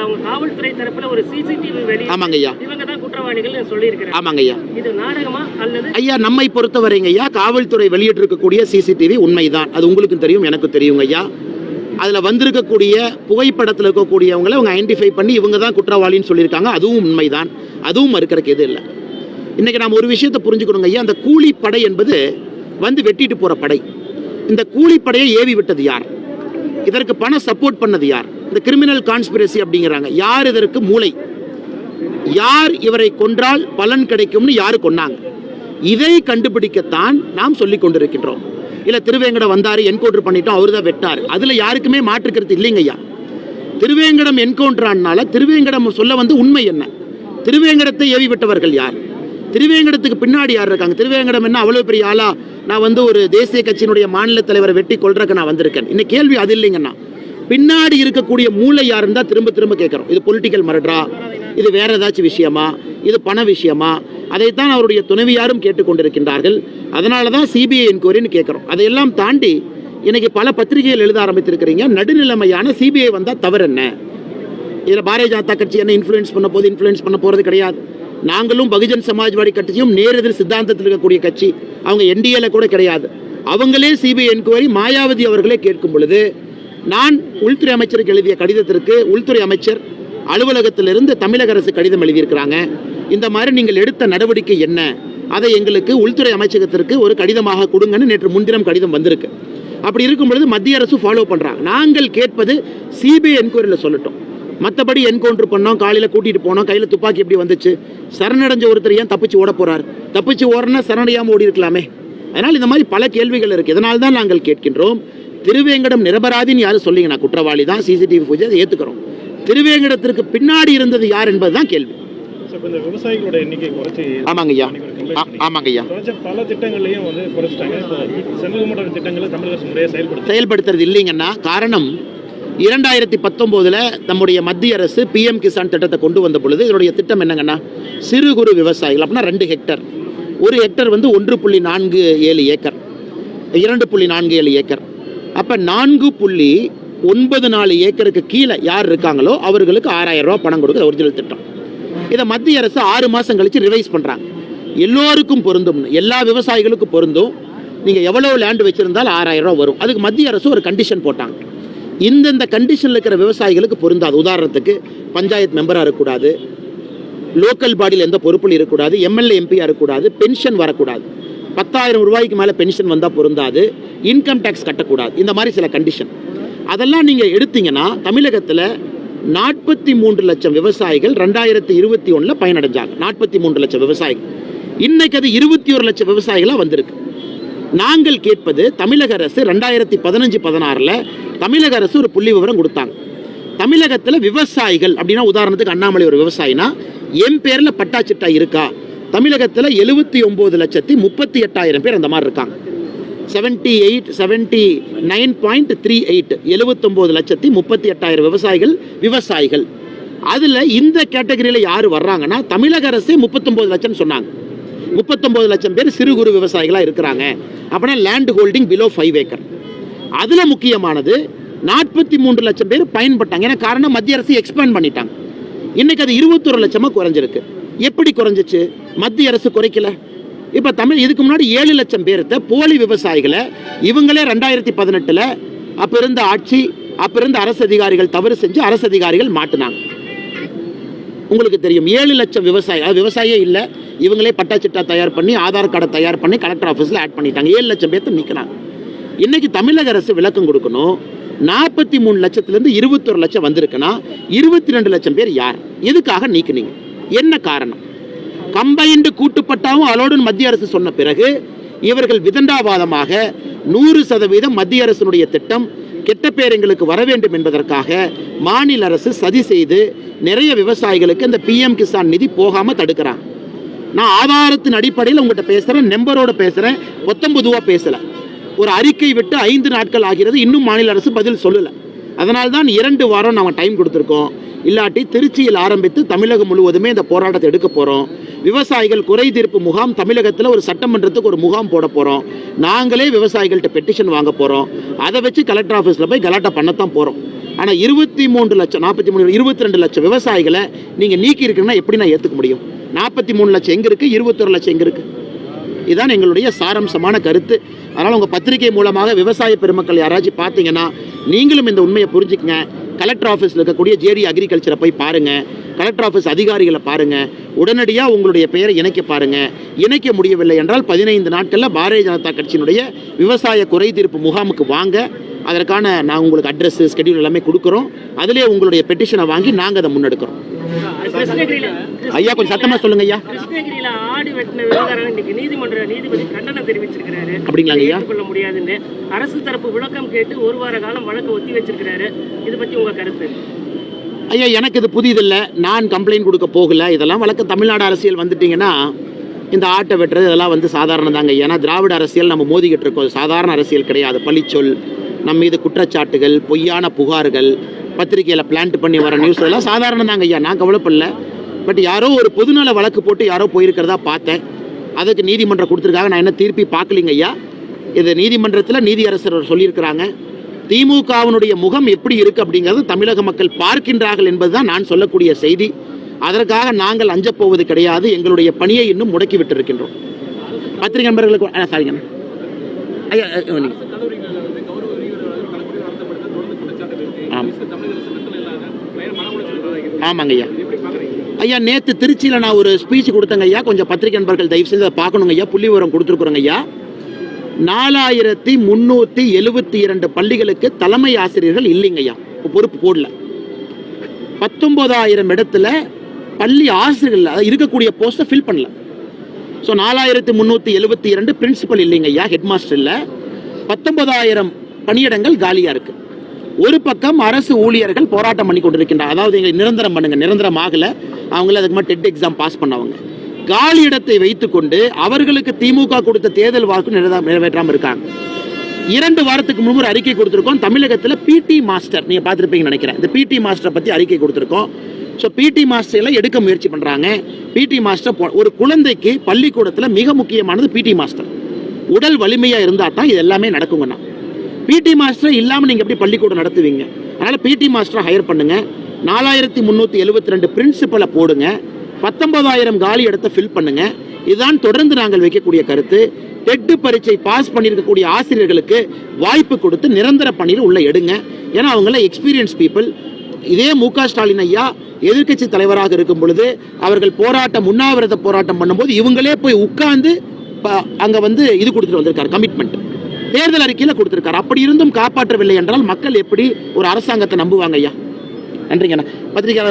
அவங்க காவல்துறை தரப்புல ஒரு சிசிடிவி ஆமாங்க ஐயா இவங்க தான் குற்றவாளிகள் சொல்லியிருக்கிறேன். ஆமாங்க ஐயா இது நாடகமா அல்லது ஐயா நம்மை பொறுத்தவரைங்க ஐயா காவல்துறை வெளியிட்டிருக்கக்கூடிய சிசிடிவி உண்மைதான். அது உங்களுக்கும் தெரியும் எனக்கும் தெரியுங்க ஐயா அதில் வந்திருக்கக்கூடிய புகைப்படத்தில் இருக்கக்கூடியவங்களை அவங்க ஐடென்டிஃபை பண்ணி இவங்க தான் குற்றவாளின்னு சொல்லியிருக்காங்க. அதுவும் உண்மைதான். அதுவும் மறுக்கிறதுக்கு எது இல்லை. இன்றைக்கி நாம் ஒரு விஷயத்தை புரிஞ்சுக்கணுங்க ஐயா அந்த கூலிப்படை என்பது வந்து வெட்டிட்டு போகிற படை. இந்த கூலிப்படையை ஏவி விட்டது யார்? இதற்கு பணம் சப்போர்ட் பண்ணது யார்? இந்த கிரிமினல் கான்ஸ்பிரசி அப்படிங்கிறாங்க. யார் இதற்கு மூளை? யார் இவரை கொன்றால் பலன் கிடைக்கும்னு யாரு கொன்னாங்க? இதை கண்டுபிடிக்கத்தான் நாம் சொல்லிக் கொண்டிருக்கின்றோம். இல்ல திருவேங்கடம் வந்தாரு என்கவுண்டர் பண்ணிட்டோம் அவர் தான் வெட்டார். அதுல யாருக்குமே மாற்றுக்கிறது இல்லைங்கய்யா திருவேங்கடம் என்கவுண்டர் ஆனால திருவேங்கடம் சொல்ல வந்து உண்மை என்ன? திருவேங்கடத்தை ஏவி விட்டவர்கள் யார்? திருவேங்கடத்துக்கு பின்னாடி யார் இருக்காங்க? திருவேங்கடம் என்ன அவ்வளோ பெரிய ஆளா? நான் வந்து ஒரு தேசிய கட்சியினுடைய மாநில தலைவரை வெட்டி கொள்றதுக்கு நான் வந்திருக்கேன். இன்னைக்கு கேள்வி அது இல்லைங்கண்ணா. பின்னாடி இருக்கக்கூடிய மூளை யாருன்னு தான் திரும்ப திரும்ப கேட்குறோம். இது பொலிட்டிக்கல் மரட்ரா இது வேற ஏதாச்சும் விஷயமா? இது பண விஷயமா? அதைத்தான் அவருடைய துணைவியாரும் கேட்டுக்கொண்டிருக்கின்றார்கள். அதனால தான் சிபிஐ என்கொயரின்னு கேட்குறோம். அதையெல்லாம் தாண்டி இன்னைக்கு பல பத்திரிகைகள் எழுத ஆரம்பித்திருக்கிறீங்க. நடுநிலைமையான சிபிஐ வந்தால் தவறு என்ன இதில் பாரதிய ஜனதா கட்சி என்ன இன்ஃப்ளூயன்ஸ் பண்ண போது இன்ஃப்ளூயன்ஸ் பண்ண போகிறது கிடையாது. நாங்களும் பகுஜன் சமாஜ்வாடி கட்சியும் நேரெதிர் சித்தாந்தத்தில் இருக்கக்கூடிய கட்சி. அவங்க என்டிஏல கூட கிடையாது. அவங்களே சிபிஐ என்கொயரி மாயாவதி அவர்களே கேட்கும் பொழுது நான் உள்துறை அமைச்சருக்கு எழுதிய கடிதத்திற்கு உள்துறை அமைச்சர் அலுவலகத்திலிருந்து தமிழக அரசு கடிதம் எழுதியிருக்கிறாங்க. இந்த மாதிரி நீங்கள் எடுத்த நடவடிக்கை என்ன? அதை எங்களுக்கு உள்துறை அமைச்சகத்திற்கு ஒரு கடிதமாக கொடுங்கன்னு நேற்று முன்தினம் கடிதம் வந்திருக்கு. அப்படி இருக்கும் பொழுது மத்திய அரசு ஃபாலோ பண்ணுறாங்க நாங்கள் கேட்பது சிபிஐ என்கொயரியில் சொல்லட்டும். மற்றபடி என்கவுண்டர் பண்ணோம் காலையில் கூட்டிகிட்டு போனோம் கையில் துப்பாக்கி எப்படி வந்துச்சு? சரணடைஞ்ச ஒருத்தர் ஏன் தப்பிச்சு ஓட போறார்? தப்பிச்சு ஓடுனா சரணடையாமல் ஓடி இருக்கலாமே. அதனால் இந்த மாதிரி பல கேள்விகள் இருக்குது இதனால தான் நாங்கள் கேட்கின்றோம். திருவேங்கடம் நிரபராதின்னு யாரும் சொல்லிங்க நான் குற்றவாளி தான் சிசிடிவி பூஜை அதை ஏற்றுக்கிறோம் திருவேங்கடத்திற்கு பின்னாடி இருந்தது யார் என்பது தான் கேள்வி. விவசாயிகளோட எண்ணிக்கை குறைச்சி ஆமாங்க ஐயா. ஆமாங்க ஐயா. குறைச்ச பல திட்டங்களையும் வந்து குறைச்சிட்டாங்க. இப்போ செல்வகுமாரோட திட்டங்களை தமிழக அரசு முறையாக செயல்படுத்த செயல்படுத்துறது இல்லைங்கன்னா காரணம் இரண்டாயிரத்தி பத்தொம்போதில் நம்முடைய மத்திய அரசு பிஎம் கிசான் திட்டத்தை கொண்டு வந்த பொழுது இதனுடைய திட்டம் என்னங்கன்னா சிறு குறு விவசாயிகள் அப்படின்னா ரெண்டு ஹெக்டர் ஒரு ஹெக்டர் வந்து ஒன்று புள்ளி நான்கு ஏழு ஏக்கர். இரண்டு புள்ளி நான்கு ஏழு ஏக்கர். அப்போ நான்கு புள்ளி ஒன்பது நாலு ஏக்கருக்கு கீழே யார் இருக்காங்களோ அவர்களுக்கு ஆறாயிரம் ரூபா பணம் கொடுக்குற ஒரிஜினல் திட்டம். இதை மத்திய அரசு ஆறு மாதம் கழித்து ரிவைஸ் பண்ணுறாங்க எல்லோருக்கும் பொருந்தும். எல்லா விவசாயிகளுக்கும் பொருந்தும். நீங்கள் எவ்வளோ லேண்ட் வச்சுருந்தாலும் ஆறாயிரம் ரூபா வரும். அதுக்கு மத்திய அரசு ஒரு கண்டிஷன் போட்டாங்க. இந்தந்த கண்டிஷனில் இருக்கிற விவசாயிகளுக்கு பொருந்தாது. உதாரணத்துக்கு பஞ்சாயத்து மெம்பராக இருக்கக்கூடாது லோக்கல் பாடியில் எந்த பொறுப்பில் இருக்கக்கூடாது எம்எல்ஏ எம்பியாக இருக்கக்கூடாது பென்ஷன் வரக்கூடாது. பத்தாயிரம் ரூபாய்க்கு மேலே பென்ஷன் வந்தால் பொருந்தாது இன்கம் டேக்ஸ் கட்டக்கூடாது. இந்த மாதிரி சில கண்டிஷன் அதெல்லாம் நீங்கள் எடுத்தீங்கன்னா தமிழகத்தில் நாற்பத்தி மூன்று லட்சம் விவசாயிகள் ரெண்டாயிரத்தி இருபத்தி ஒன்றில் பயனடைஞ்சாங்க. நாற்பத்தி மூன்று லட்சம் விவசாயிகள். இன்னைக்கு அது இருபத்தி ஒரு லட்சம் விவசாயிகளாக வந்திருக்கு. நாங்கள் கேட்பது தமிழக அரசு ரெண்டாயிரத்தி பதினஞ்சு பதினாறில் தமிழக அரசு ஒரு புள்ளி விவரம் கொடுத்தாங்க. தமிழகத்தில் விவசாயிகள் அப்படின்னா உதாரணத்துக்கு அண்ணாமலை ஒரு விவசாயினா என் பேரில் பட்டாச்சிட்டா இருக்கா? தமிழகத்தில் எழுபத்தி ஒம்பது லட்சத்தி முப்பத்தி எட்டாயிரம் பேர் அந்த மாதிரி இருக்காங்க. Seventy eight seventy nine point three eight எழுபத்தொம்போது லட்சத்தி முப்பத்தி எட்டாயிரம் விவசாயிகள் விவசாயிகள். அதில் இந்த கேட்டகரியில் யார் வர்றாங்கன்னா தமிழக அரசே முப்பத்தொம்போது லட்சம்னு சொன்னாங்க. முப்பத்தொம்போது லட்சம் பேர் சிறு குறு விவசாயிகளாக இருக்கிறாங்க. அப்படின்னா land holding below five acre அதில் முக்கியமானது நாற்பத்தி மூன்று லட்சம் பேர் பயன்பட்டாங்க. ஏன்னா காரணம் மத்திய அரசு எக்ஸ்பேண்ட் பண்ணிட்டாங்க. இன்றைக்கி அது இருபத்தொரு லட்சமாக குறைஞ்சிருக்கு. எப்படி குறைஞ்சிச்சு? மத்திய அரசு குறைக்கல. இப்போ தமிழ் இதுக்கு முன்னாடி ஏழு லட்சம் பேர்த்த போலி விவசாயிகளை இவங்களே ரெண்டாயிரத்தி பதினெட்டில் அப்போ இருந்த ஆட்சி அப்போ இருந்த அரசு அதிகாரிகள் தவறு செஞ்சு அரசு அதிகாரிகள் மாட்டினாங்க. உங்களுக்கு தெரியும். ஏழு லட்சம் விவசாயி அது விவசாயியே இல்லை இவங்களே பட்டா சிட்டா தயார் பண்ணி ஆதார் கார்டை தயார் பண்ணி கலெக்டர் ஆஃபீஸில் ஆட் பண்ணிட்டாங்க. ஏழு லட்சம் பேர்த்து நிற்கிறாங்க இன்னைக்கு தமிழக அரசு விளக்கம் கொடுக்கணும். நாற்பத்தி மூணு லட்சத்துலேருந்து இருபத்தொரு லட்சம் வந்திருக்குன்னா இருபத்தி ரெண்டு லட்சம் பேர் யார்? எதுக்காக நீக்குனீங்க? என்ன காரணம்? கம்பைன்டு கூட்டுப்பட்டாவும் அலோடுன்னு மத்திய அரசு சொன்ன பிறகு இவர்கள் விதண்டாவாதமாக நூறு சதவீதம் மத்திய அரசினுடைய திட்டம் கெட்ட பேர் எங்களுக்கு வர வேண்டும் என்பதற்காக மாநில அரசு சதி செய்து நிறைய விவசாயிகளுக்கு இந்த பிஎம் கிசான் நிதி போகாமல் தடுக்கிறாங்க நான் ஆதாரத்தின் அடிப்படையில் உங்கள்கிட்ட பேசுகிறேன் நம்பரோடு பேசுகிறேன் பொத்தம்பதுவா பேசலை. ஒரு அறிக்கை விட்டு ஐந்து நாட்கள் ஆகிறது இன்னும் மாநில அரசு பதில் சொல்லலை. அதனால்தான் இரண்டு வாரம் நாங்கள் டைம் கொடுத்துருக்கோம். இல்லாட்டி திருச்சியில் ஆரம்பித்து தமிழகம் முழுவதுமே இந்த போராட்டத்தை எடுக்க போகிறோம் விவசாயிகள் குறை தீர்ப்பு முகாம் தமிழகத்தில் ஒரு சட்டமன்றத்துக்கு ஒரு முகாம் போட போகிறோம் நாங்களே விவசாயிகள்கிட்ட பெட்டிஷன் வாங்க போகிறோம் அதை வச்சு கலெக்டர் ஆஃபீஸில் போய் கலாட்டா பண்ணத்தான் போகிறோம் ஆனால் இருபத்தி மூன்று லட்சம் நாற்பத்தி மூணு இருபத்தி ரெண்டு லட்சம் விவசாயிகளை நீங்கள் நீக்கி இருக்கீங்கன்னா எப்படி நான் ஏற்றுக்க முடியும்? நாற்பத்தி மூணு லட்சம் எங்கே இருக்குது இருபத்தொரு லட்சம் எங்கே இருக்குது இதுதான் எங்களுடைய சாரம்சமான கருத்து. அதனால் உங்கள் பத்திரிகை மூலமாக விவசாய பெருமக்கள் யாராச்சும் பார்த்தீங்கன்னா நீங்களும் இந்த உண்மையை புரிஞ்சுக்கங்க. கலெக்டர் ஆஃபீஸில் இருக்கக்கூடிய ஜேடி அக்ரிகல்ச்சரை போய் பாருங்கள் கலெக்டர் ஆஃபீஸ் அதிகாரிகளை பாருங்கள் உடனடியாக உங்களுடைய பெயரை இணைக்க பாருங்கள் இணைக்க முடியவில்லை என்றால் பதினைந்து நாட்களில் பாரதிய ஜனதா கட்சியினுடைய விவசாய குறை தீர்ப்பு முகாமுக்கு வாங்க. அதற்கான நான் உங்களுக்கு அட்ரஸ் ஸ்கெடியூல் எல்லாமே கொடுக்குறோம். அதிலே உங்களுடைய பெட்டிஷனை வாங்கி நாங்கள் அதை முன்னெடுக்கிறோம். ஐயா கொஞ்சம் சத்தமாக சொல்லுங்க ஐயா கிருஷ்ணகிரியில ஆடு வெட்டின விவகாரம் இன்னைக்கு நீதிமன்ற நீதிபதி கண்டனம் தெரிவிச்சிருக்கிறாரு. அப்படிங்களாங்க ஐயா ஏற்றுக்கொள்ள முடியாதுன்னு. அரசு தரப்பு விளக்கம் கேட்டு ஒரு வார காலம் வழக்கு ஒத்தி வச்சிருக்கிறாரு. இது பத்தி உங்க கருத்து? ஐயா எனக்கு இது புதிதில்லை நான் கம்ப்ளைண்ட் கொடுக்க போகல. இதெல்லாம் வழக்க தமிழ்நாடு அரசியல் வந்துட்டீங்கன்னா இந்த ஆட்டை வெட்டுறது இதெல்லாம் வந்து சாதாரணம் தாங்க ஏன்னா திராவிட அரசியல் நம்ம மோதிக்கிட்டு இருக்கோம். சாதாரண அரசியல் கிடையாது. பழிச்சொல் நம்ம மீது குற்றச்சாட்டுகள் பொய்யான புகார்கள் பத்திரிகையில் பிளான்ட் பண்ணி வர நியூஸ் எல்லாம் சாதாரண தாங்க ஐயா. நான் கவலைப்படல. பட் யாரோ ஒரு பொதுநல வழக்கு போட்டு யாரோ போயிருக்கிறதா பார்த்தேன். அதுக்கு நீதிமன்றம் கொடுத்துருக்காங்க. நான் என்ன தீர்ப்பி பார்க்கலிங்க ஐயா? இது நீதிமன்றத்தில் நீதியரசர் சொல்லியிருக்கிறாங்க. திமுகவினுடைய முகம் எப்படி இருக்கு அப்படிங்கிறது தமிழக மக்கள் பார்க்கின்றார்கள் என்பதுதான் நான் சொல்லக்கூடிய செய்தி. அதற்காக நாங்கள் அஞ்சப் போவது கிடையாது. எங்களுடைய பணியை இன்னும் முடக்கி விட்டிருக்கின்றோம். பத்திரிகை நண்பர்களுக்கு ஆ, சாரிங்க ஐயா ஆமாங்க ஐயா. ஐயா நேற்று திருச்சியில் நான் ஒரு ஸ்பீச் கொடுத்தேங்க ஐயா. கொஞ்சம் பத்திரிகை நண்பர்கள் தயவு செய்து அதை பார்க்கணுங்க ஐயா. புள்ளி விவரம் கொடுத்துருக்குறோங்க ஐயா. நாலாயிரத்தி முந்நூற்றி எழுபத்தி இரண்டு பள்ளிகளுக்கு தலைமை ஆசிரியர்கள் இல்லைங்க ஐயா. இப்போ பொறுப்பு போடல. பத்தொன்பதாயிரம் இடத்துல பள்ளி ஆசிரியர்கள் இருக்கக்கூடிய போஸ்ட்டை ஃபில் பண்ணல. ஸோ நாலாயிரத்தி முந்நூற்றி எழுபத்தி இரண்டு பிரின்சிபல் இல்லைங்க ஐயா ஹெட் மாஸ்டர் இல்லை. பத்தொன்பதாயிரம் பணியிடங்கள் காலியாக இருக்கு. ஒரு பக்கம் அரசு ஊழியர்கள் போராட்டம் பண்ணி கொண்டிருக்கின்றார் அதாவது எங்களை நிரந்தரம் பண்ணுங்க நிரந்தரம் ஆகல. அவங்கள அதுக்கு மாதிரி டெட் எக்ஸாம் பாஸ் பண்ணவங்க. காலி இடத்தை வைத்துக்கொண்டு அவர்களுக்கு திமுக கொடுத்த தேர்தல் வாக்கு நிறைவே- நிறைவேற்றாம இருக்காங்க. இரண்டு வாரத்துக்கு முன்பு ஒரு அறிக்கை கொடுத்துருக்கோம். தமிழகத்தில் பிடி மாஸ்டர் நீங்கள் பார்த்துருப்பீங்கன்னு நினைக்கிறேன். இந்த பிடி மாஸ்டரை பற்றி அறிக்கை கொடுத்துருக்கோம். ஸோ பிடி மாஸ்டர்லாம் எடுக்க முயற்சி பண்ணுறாங்க பிடி மாஸ்டர் போ- ஒரு குழந்தைக்கு பள்ளிக்கூடத்தில் மிக முக்கியமானது பிடி மாஸ்டர் உடல் வலிமையா இருந்தா தான் இது எல்லாமே நடக்குங்கண்ணா. பிடி மாஸ்டர் இல்லாமல் நீங்கள் எப்படி பள்ளிக்கூடம் நடத்துவீங்க? அதனால் பிடி மாஸ்டரை ஹையர் பண்ணுங்க. நாலாயிரத்தி முந்நூற்றி எழுபத்தி ரெண்டு பிரின்சிபலை போடுங்க. பத்தொன்பதாயிரம் காலி இடத்த ஃபில் பண்ணுங்க. இதுதான் தொடர்ந்து நாங்கள் வைக்கக்கூடிய கருத்து. டெட்டு பரீட்சை பாஸ் பண்ணியிருக்கக்கூடிய ஆசிரியர்களுக்கு வாய்ப்பு கொடுத்து நிரந்தர பணியில் உள்ள எடுங்க. ஏன்னா அவங்கள எக்ஸ்பீரியன்ஸ் பீப்புள் இதே மு க ஸ்டாலின் ஐயா எதிர்க்கட்சி தலைவராக இருக்கும் பொழுது அவர்கள் போராட்டம் உண்ணாவிரத போராட்டம் பண்ணும்போது இவங்களே போய் உட்கார்ந்து ப- வந்து இது கொடுத்துட்டு வந்திருக்காரு கமிட்மெண்ட் தேர்தல் அறிக்கையில கொடுத்துருக்காரு. அப்படி இருந்தும் காப்பாற்றவில்லை என்றால் மக்கள் எப்படி ஒரு அரசாங்கத்தை நம்புவாங்க ஐயா? நன்றிங்கண்ணா. பத்திரிகையாளர்